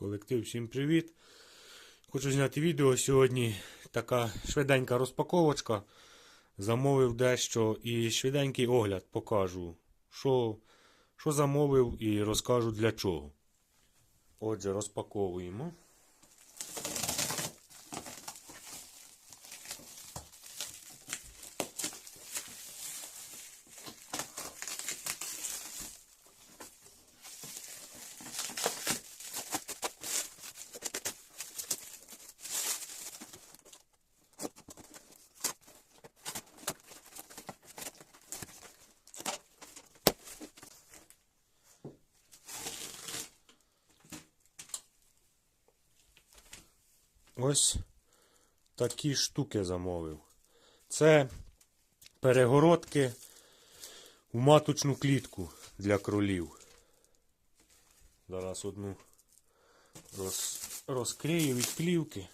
Колектив, всім привіт. Хочу зняти відео сьогодні. Така швиденька розпаковочка. Замовив дещо і швиденький огляд покажу, що, що замовив і розкажу для чого. Отже, розпаковуємо. Ось такі штуки замовив. Це перегородки в маточну клітку для кролів. Зараз одну роз, розкрию від плівки.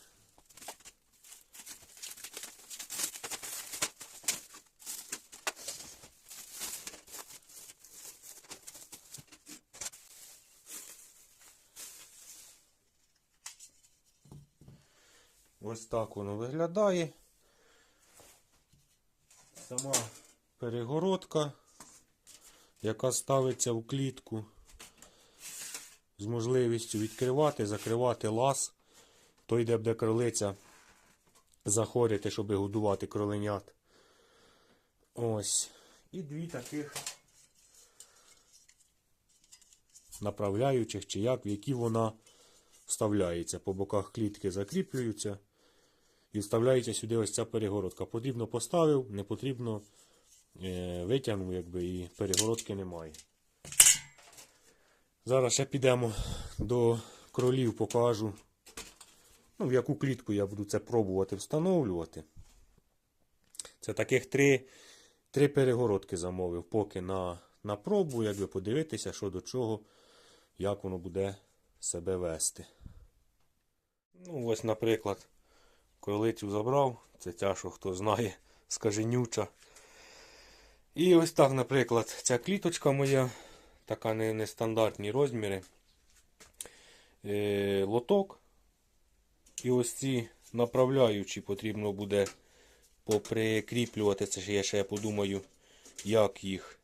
Ось так воно виглядає. Сама перегородка, яка ставиться в клітку з можливістю відкривати, закривати лаз. Той, де буде кролиця заходити, щоб годувати кроленят. Ось. І дві таких направляючих, чи як, в які вона вставляється. По боках клітки закріплюються. І вставляється сюди ось ця перегородка. Потрібно поставив, не потрібно е, витягнув, якби, і перегородки немає. Зараз ще підемо до кролів, покажу, ну, в яку клітку я буду це пробувати встановлювати. Це таких три, три перегородки замовив, поки на, на пробу, якби подивитися, що до чого, як воно буде себе вести. Ну, ось, наприклад, кролицю забрав, це тяжко, хто знає, скаженюча. І ось так, наприклад, ця кліточка моя, така не, нестандартні розміри. Е, лоток. І ось ці направляючі потрібно буде поприкріплювати. Це ж я ще подумаю, як їх.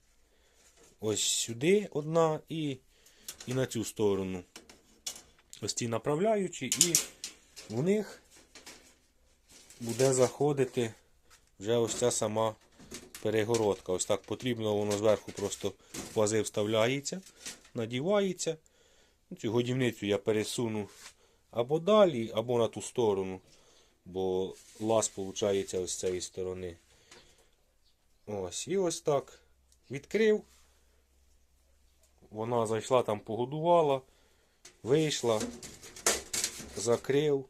Ось сюди одна і, і на цю сторону. Ось ці направляючі, і в них буде заходити вже ось ця сама перегородка. Ось так потрібно, воно зверху просто в пази вставляється, надівається. Ну, Цю годівницю я пересуну або далі, або на ту сторону, бо лаз виходить ось з цієї сторони. Ось, і ось так відкрив. Вона зайшла там, погодувала, вийшла, закрив.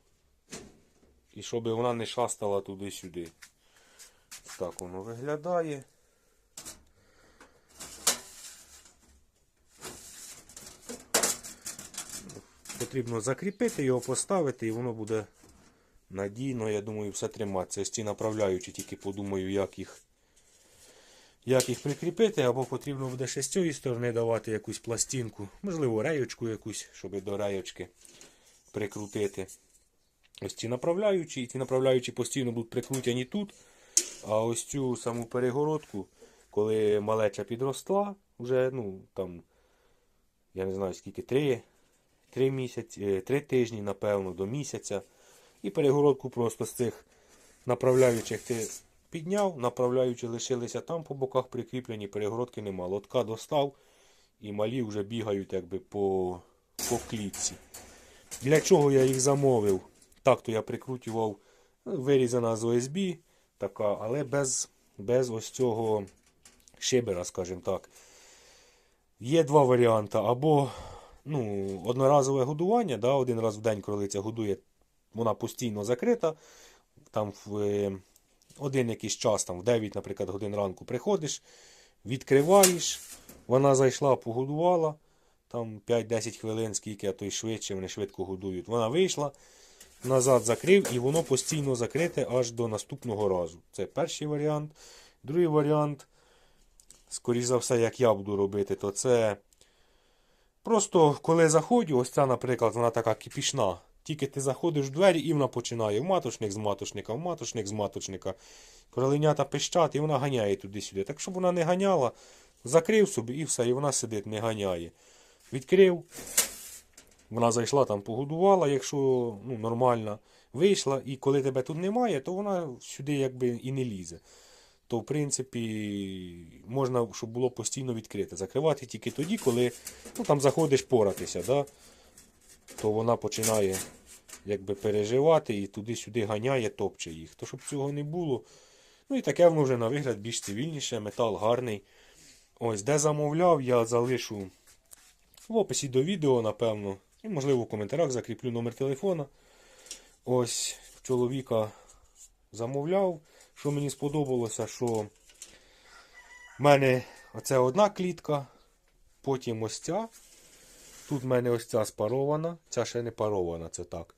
І щоб вона не шастала туди-сюди. Так воно виглядає. Потрібно закріпити його, поставити, і воно буде надійно, я думаю, все триматися. Ось ці направляючі, тільки подумаю, як їх як їх прикріпити, або потрібно буде ще з цієї сторони давати якусь пластинку, можливо, реючку якусь, щоб до реючки прикрутити. Ось ці направляючі, і ці направляючі постійно будуть прикрутені тут. А ось цю саму перегородку, коли малеча підросла, вже, ну, там, я не знаю скільки, три, три, місяці, три тижні, напевно, до місяця. І перегородку просто з цих направляючих ти підняв, направляючі лишилися там по боках прикріплені, перегородки нема. Лотка достав і малі вже бігають якби по, по клітці. Для чого я їх замовив? Так, то я прикрутював, ну, вирізана з ОСБ, така, але без без ось цього шибера, скажімо так. Є два варіанти. Або ну, одноразове годування, да, один раз в день кролиця годує, вона постійно закрита. Там в е, один якийсь час, там в 9, наприклад, годин ранку приходиш, відкриваєш, вона зайшла, погодувала. Там 5-10 хвилин, скільки, а то й швидше, вони швидко годують. Вона вийшла, назад закрив і воно постійно закрите аж до наступного разу. Це перший варіант. Другий варіант, скоріш за все, як я буду робити, то це Просто коли заходжу, ось ця, наприклад, вона така кипішна. Тільки ти заходиш в двері і вона починає в маточник з маточника, в маточник з маточника. Кроленята пищать і вона ганяє туди-сюди. Так щоб вона не ганяла, закрив собі і все, і вона сидить, не ганяє. Відкрив, вона зайшла там, погодувала, якщо ну, нормально, вийшла, і коли тебе тут немає, то вона сюди якби і не лізе. То, в принципі, можна, щоб було постійно відкрите. Закривати тільки тоді, коли ну, там заходиш поратися, да? то вона починає якби переживати і туди-сюди ганяє, топче їх. То щоб цього не було. Ну і таке воно вже на вигляд більш цивільніше, метал гарний. Ось, де замовляв, я залишу в описі до відео, напевно. Можливо, в коментарях закріплю номер телефона. Ось чоловіка замовляв. Що мені сподобалося, що в мене оце одна клітка, потім ось ця. Тут в мене ось ця спарована, ця ще не парована, це так.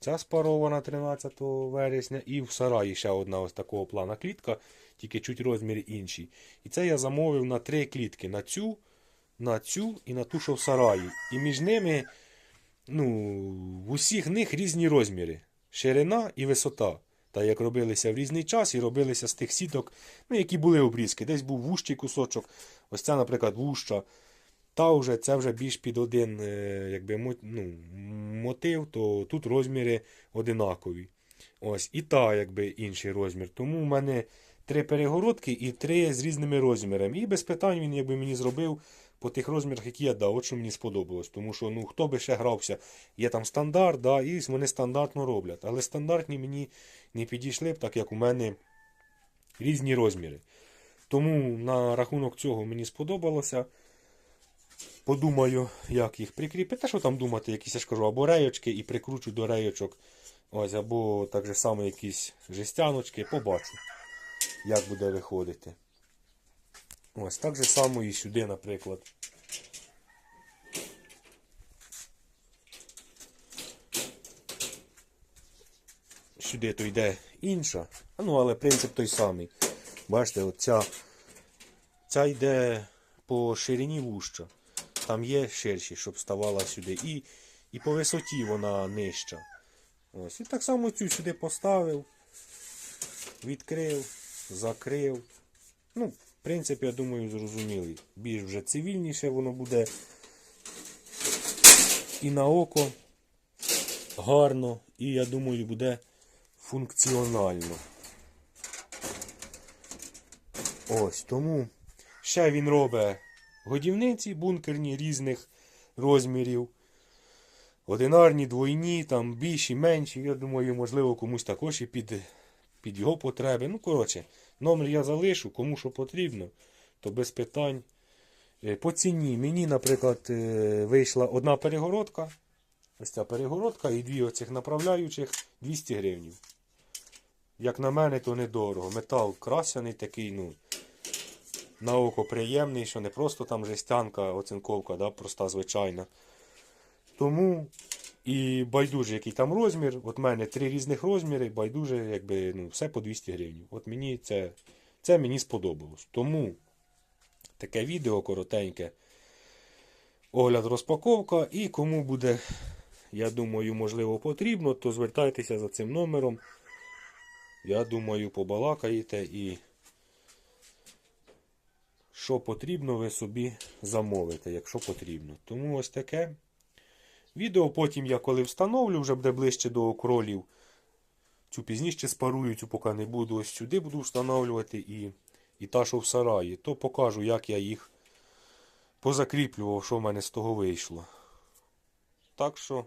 Ця спарована 13 вересня, і в сараї ще одна ось такого плана клітка, тільки чуть розмір інший. І це я замовив на три клітки: на цю, на цю і на ту, що в сараї. І між ними, ну, в усіх них різні розміри. Ширина і висота. Та як робилися в різний час і робилися з тих сіток, ну, які були обрізки. Десь був вущий кусочок, ось ця, наприклад, вуща. Та вже це вже більш під один е, якби, ну, мотив, то тут розміри одинакові. Ось, і та якби інший розмір. Тому в мене три перегородки і три з різними розмірами. І без питань він якби мені зробив по тих розмірах, які я дав. От що мені сподобалось. Тому що ну, хто би ще грався, є там стандарт, да, і вони стандартно роблять. Але стандартні мені не підійшли б, так як у мене різні розміри. Тому на рахунок цього мені сподобалося. Подумаю, як їх прикріпити. Що там думати, якісь я ж кажу, або реєчки і прикручу до реєчок. Ось, або так же само якісь жестяночки. Побачу, як буде виходити. Ось, так же само і сюди, наприклад. Сюди то йде інша. Ну, але принцип той самий. Бачите, оця ця йде по ширині вуща. Там є ширші, щоб ставала сюди. І, і по висоті вона нижча. Ось. І так само цю сюди поставив, відкрив, закрив. Ну, в принципі, я думаю, зрозумілий. Більш вже цивільніше воно буде. І на око гарно, і я думаю, буде функціонально. Ось тому ще він робить годівниці бункерні різних розмірів. Одинарні, двойні, там більші, менші. Я думаю, можливо, комусь також і під, під його потреби. Ну, коротше, номер я залишу, кому що потрібно, то без питань. Е, По ціні мені, наприклад, е, вийшла одна перегородка. Ось ця перегородка і дві оцих направляючих 200 гривень. Як на мене, то недорого. Метал красяний такий, ну, на око приємний, що не просто там жестянка, оцинковка, да, проста звичайна. Тому і байдуже, який там розмір. От в мене три різних розміри, байдуже, якби ну, все по 200 гривень. От мені це, це мені сподобалось. Тому таке відео коротеньке. Огляд розпаковка. І кому буде, я думаю, можливо, потрібно, то звертайтеся за цим номером. Я думаю, побалакаєте і що потрібно, ви собі замовите, якщо потрібно. Тому ось таке. Відео потім я коли встановлю, вже буде ближче до кролів. Цю пізніше спарую, цю поки не буду. Ось сюди буду встановлювати і, і та, що в сараї. То покажу, як я їх позакріплював, що в мене з того вийшло. Так що,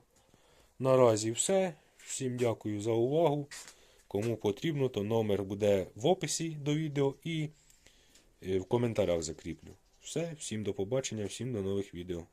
наразі все. Всім дякую за увагу. Кому потрібно, то номер буде в описі до відео і е, в коментарях закріплю. Все, всім до побачення, всім до нових відео.